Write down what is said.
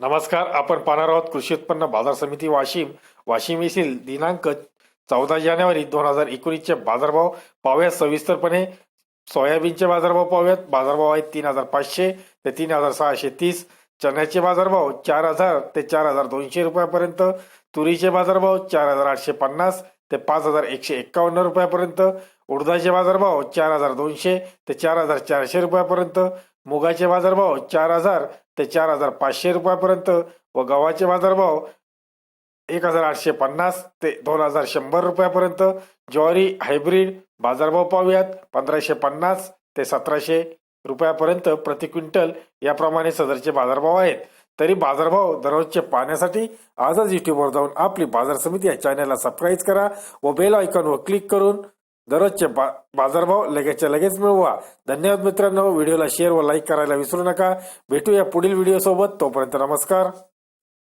नमस्कार आपण पाहणार आहोत कृषी उत्पन्न बाजार समिती वाशिम. वाशिम येथील दिनांक चौदा जानेवारी दोन हजार एकोणीसचे बाजारभाव पाहूयात. सविस्तरपणे सोयाबीनचे बाजारभाव पाहूयात. बाजारभाव आहेत तीन हजार पाचशे ते तीन हजार सहाशे तीस. चण्याचे बाजारभाव चार हजार ते चार हजार दोनशे रुपयापर्यंत. तुरीचे बाजारभाव चार हजार आठशे पन्नास ते पाच हजार एकशे एक्कावन्न रुपयापर्यंत. उडदाचे बाजारभाव चार हजार दोनशे ते चार हजार चारशे रुपयापर्यंत. मुगाचे बाजारभाव चार हजार ते चार हजार पाचशे रुपयापर्यंत व गव्हाचे बाजारभाव एक हजार आठशे पन्नास ते दोन हजार शंभर रुपयापर्यंत. ज्वारी हायब्रीड बाजारभाव पाहूयात पंधराशे पन्नास ते सतराशे रुपयापर्यंत प्रति क्विंटल याप्रमाणे सदरचे बाजारभाव आहेत. तरी बाजारभाव दररोजचे पाहण्यासाठी आजच युट्यूबवर जाऊन आपली बाजार समिती या चॅनलला सबस्क्राईब करा व बेल आयकॉनवर क्लिक करून दररोजचे बा बाजारभाव लगेचच्या लगेच मिळवा. धन्यवाद मित्रांनो. व्हिडिओला शेअर व लाईक करायला विसरू नका. भेटूया पुढील व्हिडिओ सोबत. तोपर्यंत नमस्कार.